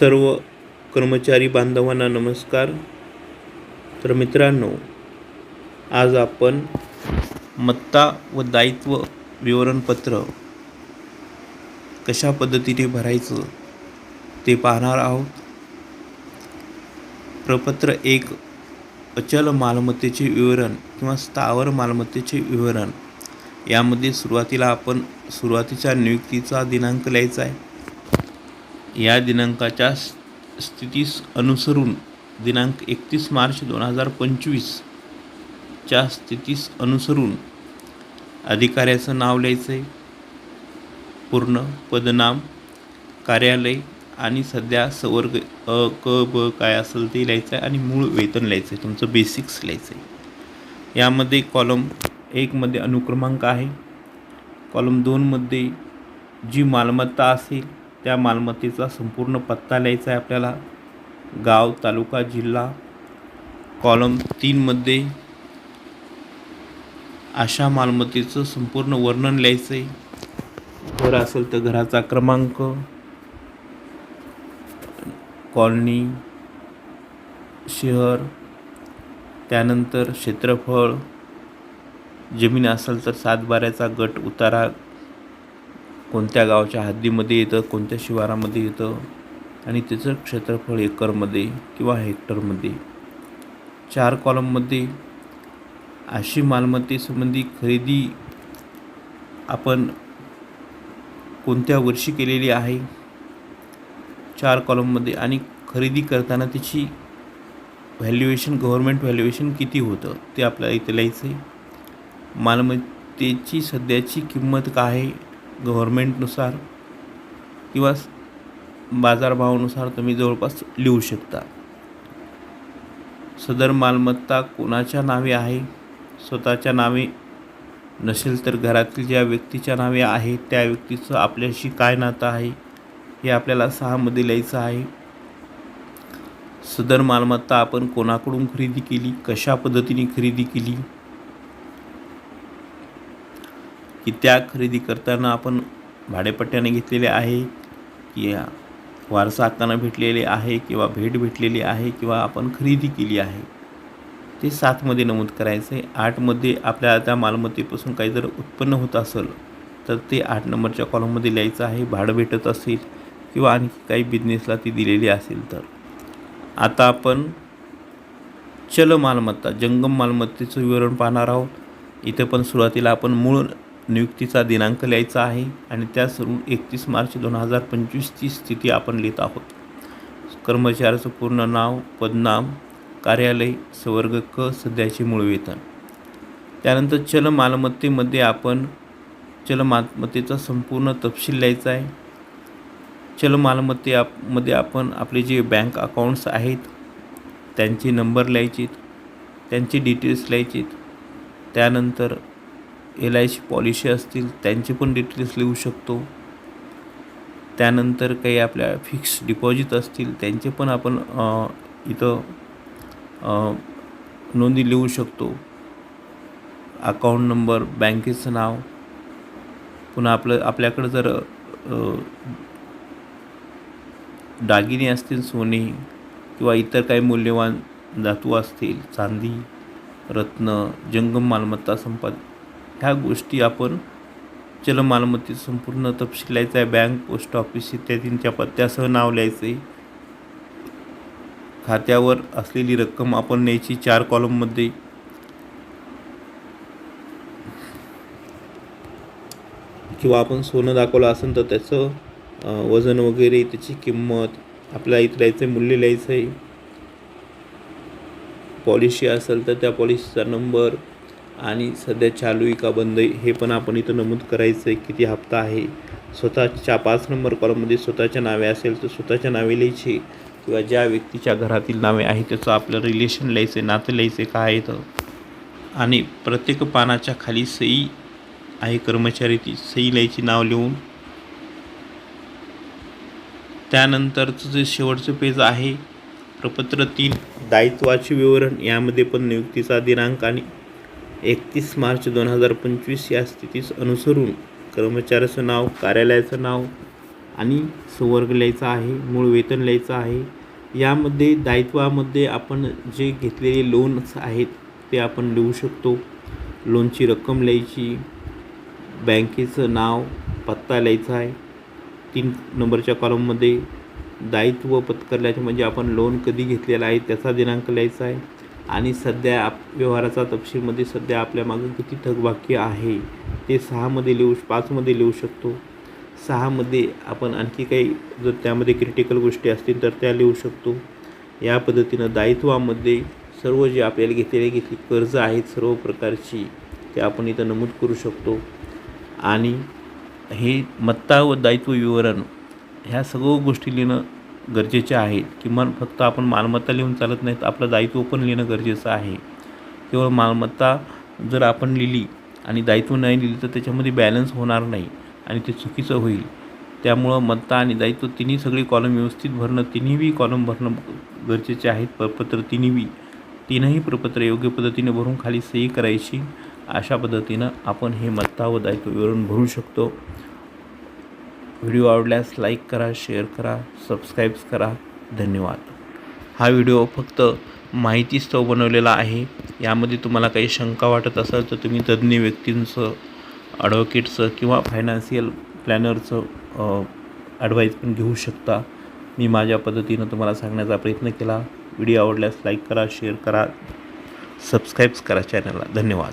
सर्व कर्मचारी बांधवांना नमस्कार. तर मित्रांनो आज आपण मत्ता व दायित्व विवरणपत्र कशा पद्धतीने भरायचं ते पाहणार आहोत. प्रपत्र एक अचल मालमत्तेचे विवरण किंवा स्थावर मालमत्तेचे विवरण. यामध्ये सुरुवातीला आपण सुरुवातीच्या नियुक्तीचा दिनांक लिहायचा आहे. या दिनांकाच्या स्थितीस अनुसरून दिनांक एकतीस मार्च दोन हजार पंचवीसच्या स्थितीस अनुसरून अधिकाऱ्याचं नाव लिहायचं आहे पूर्ण पदनाम कार्यालय आणि सध्या सवर्ग अ क ब काय असेल ते लिहायचं आहे आणि मूळ वेतन लिहायचं आहे तुमचं बेसिक्स लिहायचं आहे यामध्ये कॉलम एकमध्ये अनुक्रमांक आहे. कॉलम दोनमध्ये जी मालमत्ता असेल त्या मालमत्तेचा संपूर्ण पत्ता लिहायचा आहे आपल्याला. गाव तालुका जिल्हा कॉलम तीनमध्ये अशा मालमत्तेचं संपूर्ण वर्णन लिहायचं आहे. घर असेल तर घराचा क्रमांक कॉलनी शहर त्यानंतर क्षेत्रफळ जमीन असेल तर सातबाऱ्याचा गट उतारा कोणत्या गावच्या हद्दीमध्ये येतं कोणत्या शिवारामध्ये येतं आणि त्याचं क्षेत्रफळ एकरमध्ये किंवा हेक्टरमध्ये. चार कॉलममध्ये अशी मालमत्तेसंबंधी खरेदी आपण कोणत्या वर्षी केलेली आहे? चार कॉलममध्ये आणि खरेदी करताना त्याची व्हॅल्युएशन गव्हर्मेंट व्हॅल्युएशन किती होतं ते आपल्याला इथे लिहायचं आहे मालमत्तेची सध्याची किंमत काय आहे? गव्हर्मेंटनुसार किंवा बाजारभावानुसार तुम्ही जवळपास लिहू शकता. सदर मालमत्ता कोणाच्या नावे आहे? स्वतःच्या नावे नसेल तर घरातील ज्या व्यक्तीच्या नावे आहे त्या व्यक्तीचं आपल्याशी काय नातं आहे हे आपल्याला सहामध्ये लिहायचं आहे. सदर मालमत्ता आपण कोणाकडून खरेदी केली? कशा पद्धतीने खरेदी केली? की त्या खरेदी करताना आपण भाडेपट्ट्याने घेतलेले आहे की वारसा हक्कानं भेटलेले आहे किंवा भेट भेटलेली आहे किंवा आपण खरेदी केली आहे. ते सातमध्ये नमूद करायचं आहे आठमध्ये आपल्या त्या मालमत्तेपासून काही जर उत्पन्न होत असेल तर ते आठ नंबरच्या कॉलममध्ये लिहायचं आहे भाडं भेटत असेल किंवा आणखी काही बिझनेसला ती दिलेली असेल तर. आता आपण चल मालमत्ता जंगम मालमत्तेचं विवरण पाहणार आहोत. इथं पण सुरुवातीला आपण मूळ नियुक्तीचा दिनांक लिहायचा आहे आणि त्यासरून एकतीस मार्च दोन हजार पंचवीसची स्थिती आपण लिहित आहोत. कर्मचाऱ्याचं पूर्ण नाव पदनाम कार्यालय सवर्ग क सध्याचे मूळ वेतन. त्यानंतर चल मालमत्तेमध्ये आपण चल मालमत्तेचा संपूर्ण तपशील लिहायचा आहे. चल मालमत्ते आपमध्ये आपण आपले जे बँक अकाउंट्स आहेत त्यांचे नंबर लिहायचे त्यांचे डिटेल्स लिहायचे त्यानंतर एल आय सी पॉलिसी असतील त्यांचे पण डिटेल्स लिहू शकतो. त्यानंतर काही आपल्या फिक्स डिपॉझिट असतील त्यांचे पण आपण इथं नोंदी लिहू शकतो. अकाउंट नंबर बँकेचं नाव पुन्हा आपलं आपल्याकडं जर दागिने असतील सोने किंवा इतर काही मूल्यवान धातू असतील चांदी रत्न जंगम मालमत्ता संपाद ह्या गोष्टी आपण चल मालमत्तेत संपूर्ण तपशील लिहायचा आहे. बँक पोस्ट ऑफिस इत्यादींच्या पत्त्यासह नाव लिहायचं आहे खात्यावर असलेली रक्कम आपण न्यायची चार कॉलममध्ये. किंवा आपण सोनं दाखवलं असेल तर त्याचं वजन वगैरे त्याची किंमत आपल्याला इथं लिहायचं आहे मूल्य लिहायचं आहे पॉलिसी असेल तर त्या पॉलिसीचा नंबर आणि सध्या चालू आहे का बंद आहे हे पण आपण इथं नमूद करायचं आहे किती हप्ता आहे. स्वतःच्या पाच नंबर कॉलममध्ये स्वतःच्या नावे असेल तर स्वतःच्या नावे लिहायचे. किंवा ज्या व्यक्तीच्या घरातील नावे आहे त्याचं आपलं रिलेशन लिहायचं नातं लिहायचं काय आहे तर. आणि प्रत्येक पानाच्या खाली सही आहे कर्मचारी ती सही लिहायची नाव लिहून. त्यानंतरचं जे शेवटचं पेज आहे प्रपत्र तीन दायित्वाचे विवरण यामध्ये पण नियुक्तीचा दिनांक आणि एकतीस मार्च दोन हजार पंचवीस या स्थितीस अनुसरून कर्मचाऱ्याचं नाव कार्यालयाचं नाव आणि संवर्ग लिहायचा आहे मूळ वेतन लिहायचं आहे. यामध्ये दायित्वामध्ये आपण जे घेतलेले लोन्स आहेत ते आपण लिहू शकतो. लोनची रक्कम लिहायची बँकेचं नाव पत्ता लिहायचा आहे. तीन नंबरच्या कॉलममध्ये दायित्व पत्करल्याचे म्हणजे आपण लोन कधी घेतलेला आहे त्याचा दिनांक लिहायचा आहे. आणि सध्या आप व्यवहाराचा तपशीलमध्ये सध्या आपल्या मागं किती थकबाकी आहे ते सहामध्ये लिहू पाचमध्ये लिहू शकतो. सहामध्ये आपण आणखी काही जर त्यामध्ये क्रिटिकल गोष्टी असतील तर त्या लिहू शकतो. या पद्धतीनं दायित्वामध्ये सर्व जे आपल्याला घेतलेले घेतली कर्ज आहेत सर्व प्रकारची ते आपण इथं नमूद करू शकतो. आणि हे मत्ता व दायित्व विवरण ह्या सर्व गोष्टी लिहिणं गरजेचे आहेत. किमान फक्त आपण मालमत्ता लिहून चालत नाहीत. आपलं दायित्व पण लिहिणं गरजेचं आहे. केवळ मालमत्ता जर आपण लिहिली आणि दायित्व नाही लिहिली तर त्याच्यामध्ये बॅलन्स होणार नाही आणि ते चुकीचं होईल. त्यामुळं मत्ता आणि दायित्व तिन्ही सगळी कॉलम व्यवस्थित भरणं तिन्हीवी कॉलम भरणं गरजेचे आहेत. प्रपत्र तिन्हीवी तीनही प्रपत्र योग्य पद्धतीने भरून खाली सही करायची अशा पद्धतीनं आपण हे मत्ता व दायित्व विवरण भरू शकतो. व्हिडिओ आवडल्यास लाईक करा शेअर करा सबस्क्राईब करा. धन्यवाद. हा व्हिडिओ फक्त माहितीस्तव बनवलेला आहे. यामध्ये तुम्हाला काही शंका वाटत असेल तर तुम्ही तज्ज्ञ व्यक्तींचं ॲडव्होकेटचं किंवा फायनान्शियल प्लॅनरचं ॲडवाईस पण घेऊ शकता. मी माझ्या पद्धतीनं तुम्हाला सांगण्याचा प्रयत्न केला. व्हिडिओ आवडल्यास लाईक करा शेअर करा सबस्क्राईब्स करा चॅनलला धन्यवाद.